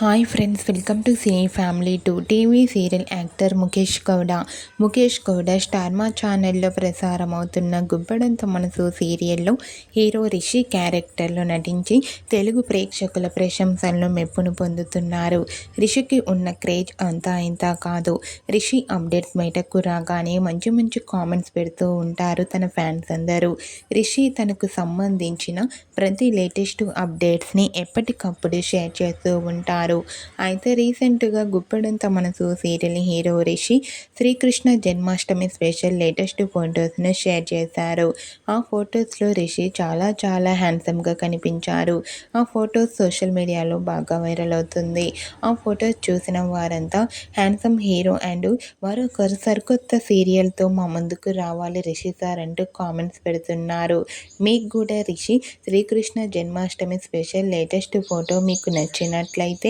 Hi friends welcome to cine family to TV serial actor Mukesh Gowda Mukesh Gowda Star Maa ఛానల్లో ప్రసారం అవుతున్న గుబ్బడంత మనసు సీరియల్లో hero Rishi క్యారెక్టర్లో నటించి తెలుగు ప్రేక్షకుల ప్రశంసలను మెప్పును పొందుతున్నారు. రిషికి ఉన్న క్రేజ్ అంతా ఇంత కాదు. రిషి అప్డేట్స్ బయటకు రాగానే మంచి మంచి కామెంట్స్ పెడుతూ ఉంటారు తన ఫ్యాన్స్ అందరూ. రిషి తనకు సంబంధించిన ప్రతి లేటెస్ట్ అప్డేట్స్ని ఎప్పటికప్పుడు షేర్ చేస్తూ ఉంటారు. అయితే రీసెంట్గా Guppedantha Manasu serial hero Rishi Sri Krishna Janmashtami special latest ఫొటోస్ను share చేశారు. ఆ ఫొటోస్లో రిషి చాలా చాలా హ్యాండ్సమ్గా కనిపించారు. ఆ ఫొటోస్ సోషల్ మీడియాలో బాగా వైరల్ అవుతుంది. ఆ ఫొటోస్ చూసిన వారంతా హ్యాండ్సమ్ హీరో అండ్ మరొకరు సరికొత్త సీరియల్తో మా ముందుకు రావాలి రిషి సార్ అంటూ కామెంట్స్ పెడుతున్నారు. మీకు కూడా Rishi Sri Krishna Janmashtami special latest photo మీకు నచ్చినట్లయితే